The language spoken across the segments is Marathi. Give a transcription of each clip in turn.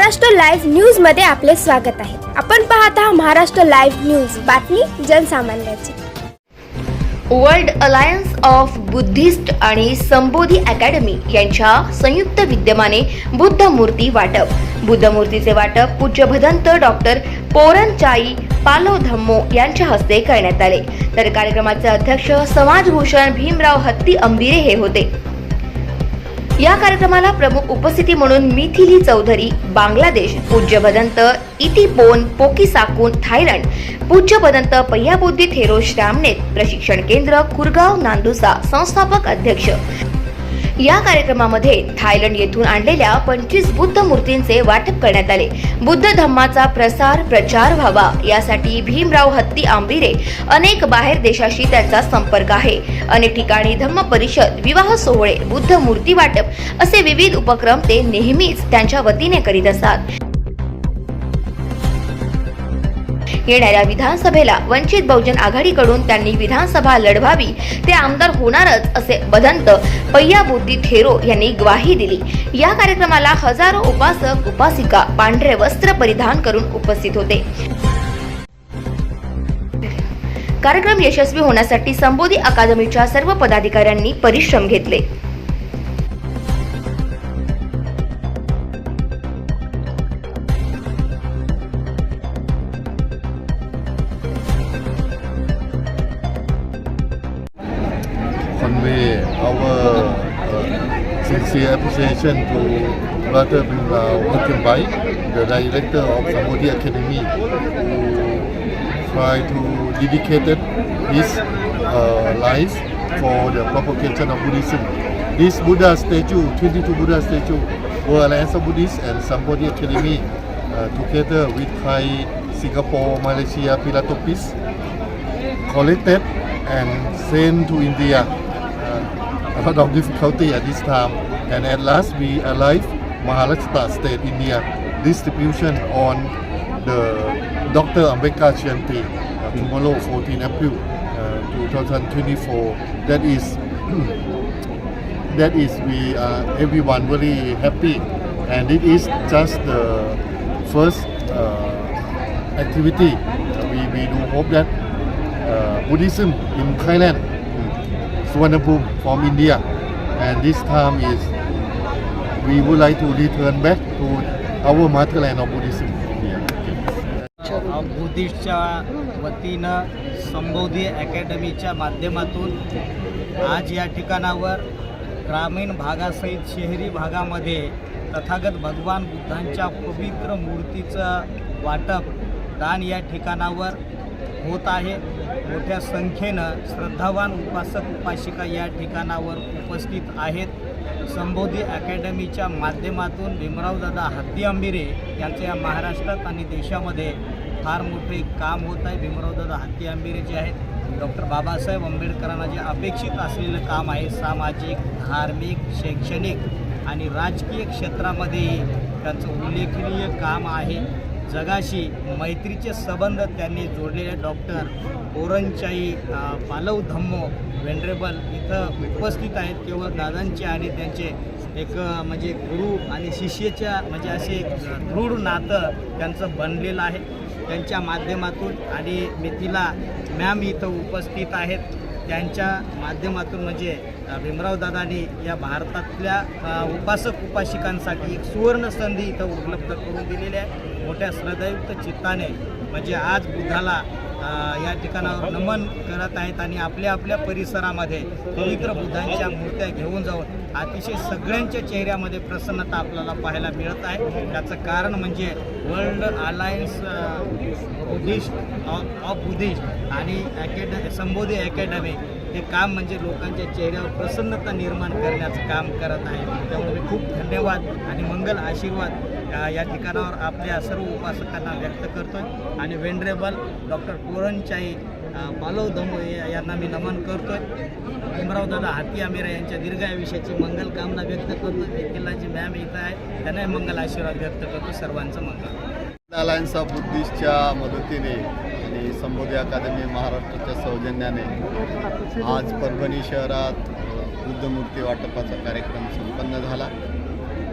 महाराष्ट्र लाईव्ह न्यूजमध्ये आपले स्वागत आहे. आपण पाहत आहात महाराष्ट्र लाईव्ह न्यूज. बातमी जनसामान्याची. वर्ल्ड अलायन्स ऑफ बुद्धिस्ट आणि संबोधी अकॅडमी यांच्या संयुक्त विद्यमाने बुद्ध मूर्ती वाटप. बुद्ध मूर्तीचे वाटप पूज्य भदंत डॉक्टर पोरनचाई पालो धम्मो यांच्या हस्ते करण्यात आले. तर कार्यक्रमाचे अध्यक्ष समाजभूषण भीमराव हत्ती अंबिरे हे होते. या कार्यक्रमाला प्रमुख उपस्थिती म्हणून मिथिली चौधरी बांगलादेश पूज्य भदंत इतिपोन पोकीसाकून थायलंड पूज्य भदंत पय्याबुद्धी थेरो श्रामनेत प्रशिक्षण केंद्र कुरगाव नांदुसा संस्थापक अध्यक्ष. या कार्यक्रमामध्ये थायलंड येथून आणलेल्या पंचवीस बुद्ध मूर्तींचे वाटप करण्यात आले. बुद्ध धम्माचा प्रसार प्रचार व्हावा यासाठी भीमराव हत्ती आंबिरे अनेक बाहेर देशाशी त्यांचा संपर्क आहे. अनेक ठिकाणी धम्म परिषद विवाह सोहळे बुद्ध मूर्ती वाटप असे विविध उपक्रम ते नेहमीच त्यांच्या वतीने करीत असतात. येणाऱ्या विधानसभेला वंचित बहुजन आघाडीकडून त्यांनी विधानसभा लढवावी ते आमदार होणारच असे बदंत पय्याबुद्धी थेरो यांनी ग्वाही दिली. या कार्यक्रमाला हजारो उपासक उपासिका पांढरे वस्त्र परिधान करून उपस्थित होते. कार्यक्रम यशस्वी होण्यासाठी संबोधी अकादमीच्या सर्व पदाधिकाऱ्यांनी परिश्रम घेतले. Sincere appreciation to Brother Bimrao Huttenbai, the director of Samodi Academy, who tried to dedicate his uh, life for the propagation of Buddhism. This Buddha statue, 22 Buddha statue, were Alliance of Buddhists and Samodi Academy uh, together with Thai, Singapore, Malaysia, Philanthropists collected and sent to India. Uh, a lot of difficulty at this time, and at last we arrived Maharashtra state, India. Distribution on the Dr. Ambedkar Jayanti uh, tomorrow, 14 April uh, 2024. That is. that is we are everyone very happy and it is just the first uh, activity we, we do hope that uh, Buddhism in Thailand, mm, Suvarnabhumi from India, and this time is we would like to return back to our motherland of Buddhism. बुद्धिस्टच्या वतीनं संबोधी अकॅडमीच्या माध्यमातून आज या ठिकाणावर ग्रामीण भागासहित शहरी भागामध्ये तथागत भगवान बुद्धांच्या पवित्र मूर्तीचं वाटप दान या ठिकाणावर होत आहे मोठ्या संख्येनं श्रद्धावान उपासक उपासिका या ठिकाणावर उपस्थित आहेत. संबोधी अकॅडमीच्या माध्यमातून भीमरावदादा हत्ती आंबिरे यांचं या महाराष्ट्रात आणि देशामध्ये फार मोठे काम होत आहे. भीमरावदादा हत्ती आंबिरे जे आहेत डॉक्टर बाबासाहेब आंबेडकरांना जे अपेक्षित असलेलं काम आहे सामाजिक धार्मिक शैक्षणिक आणि राजकीय क्षेत्रामध्येही त्यांचं उल्लेखनीय काम आहे. जगाशी मैत्रीचे संबंध त्यांनी जोडलेले डॉक्टर ओरनचाई पालव धम्मो वेंड्रेबल इथं उपस्थित आहेत. केवळ दादांचे आणि त्यांचे एक म्हणजे गुरु आणि शिष्येच्या म्हणजे असे एक दृढ नातं त्यांचं बनलेलं आहे. त्यांच्या माध्यमातून आणि मिथिला मॅम इथं उपस्थित आहेत. त्यांच्या माध्यमातून म्हणजे भीमराव दादांनी या भारतातल्या उपासक उपासिकांसाठी एक सुवर्ण संधी इथं उपलब्ध करून दिलेली आहे. मोठ्या श्रद्धायुक्त चित्ताने म्हणजे आज बुद्धाला या ठिकाणावर नमन करत आहेत आणि आपल्या आपल्या परिसरामध्ये पवित्र बुद्धांच्या मूर्त्या घेऊन जाऊन अतिशय सगळ्यांच्या चेहऱ्यामध्ये प्रसन्नता आपल्याला पाहायला मिळत आहे. त्याचं कारण म्हणजे world alliance Buddhist of Buddhist आणि अकॅड संबोधी अकॅडमी हे काम म्हणजे लोकांच्या चेहऱ्यावर प्रसन्नता निर्माण करण्याचं काम करत आहे. त्यामुळे मी खूप धन्यवाद आणि मंगल आशीर्वाद या ठिकाणावर आपल्या सर्व उपासकांना व्यक्त करतोय. आणि वेंड्रेबल डॉक्टर पोरणचाई मालव दमोळे यांना मी नमन करतोय. भीमरावदादा हाती आमेरा यांच्या दीर्घायुष्याची मंगल कामना व्यक्त करतो देखील मॅम इथं आहे. त्यांनाही मंगल आशीर्वाद व्यक्त करतो सर्वांचं मंगल. अलायन्स ऑफ बुद्धिस्टच्या मदतीने आणि संबोधी अकादमी महाराष्ट्राच्या सौजन्याने आज परभणी शहरात बुद्धमूर्ती वाटपाचा कार्यक्रम संपन्न झाला.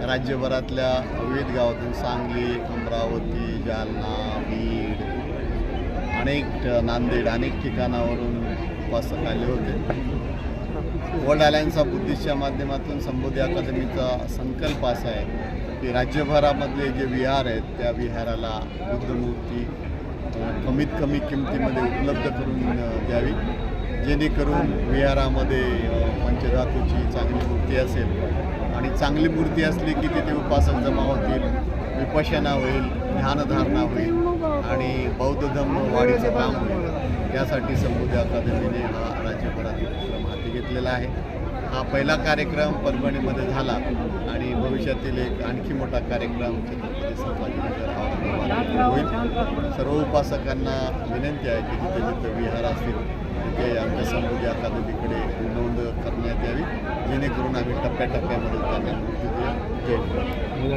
राज्यभरातल्या विविध गावातून सांगली अमरावती जालना बीड अनेक नांदेड अनेक ठिकाणावरून उपासक आले होते. वर्ल्ड अलायन्स ऑफ बुद्धिस्टच्या माध्यमातून संबोधी अकादमीचा संकल्प असा आहे की राज्यभरामधले जे विहार आहेत त्या विहाराला बुद्धमूर्ती कमीत कमी किमतीमध्ये उपलब्ध करून द्यावी. जेणेकरून विहारामध्ये पंचधातूची चांगली मूर्ती असेल आणि चांगली मूर्ती असली की तिथे उपासक जमा होतील विपशना होईल ध्यानधारणा होईल आणि बौद्ध धम्म वाढीचं काम होईल. त्यासाठी समुद्र अकादमीने हा राज्यभरातील उपक्रम हाती घेतलेला आहे. हा पहिला कार्यक्रम परभणीमध्ये झाला आणि भविष्यातील एक आणखी मोठा कार्यक्रम होईल सर्व उपासकांना विनंती आहे की जिथे जिथे विहार असतील तिथे आमच्या समृद्धी अकादमीकडे नोंद करण्यात यावी. जेणेकरून आम्ही टप्प्याटप्प्यामध्ये त्यांना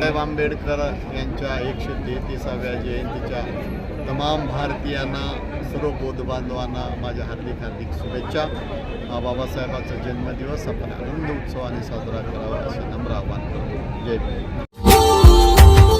साहेब आंबेडकर यांच्या एकशे तेहतीसाव्या जयंतीच्या तमाम भारतीयांना सर्व बौद्ध बांधवांना माझ्या हार्दिक हार्दिक शुभेच्छा. हा बाबासाहेबाचा जन्मदिवस आपण आनंद उत्सवाने साजरा करावा असे नम्र आवाहन करतो. जय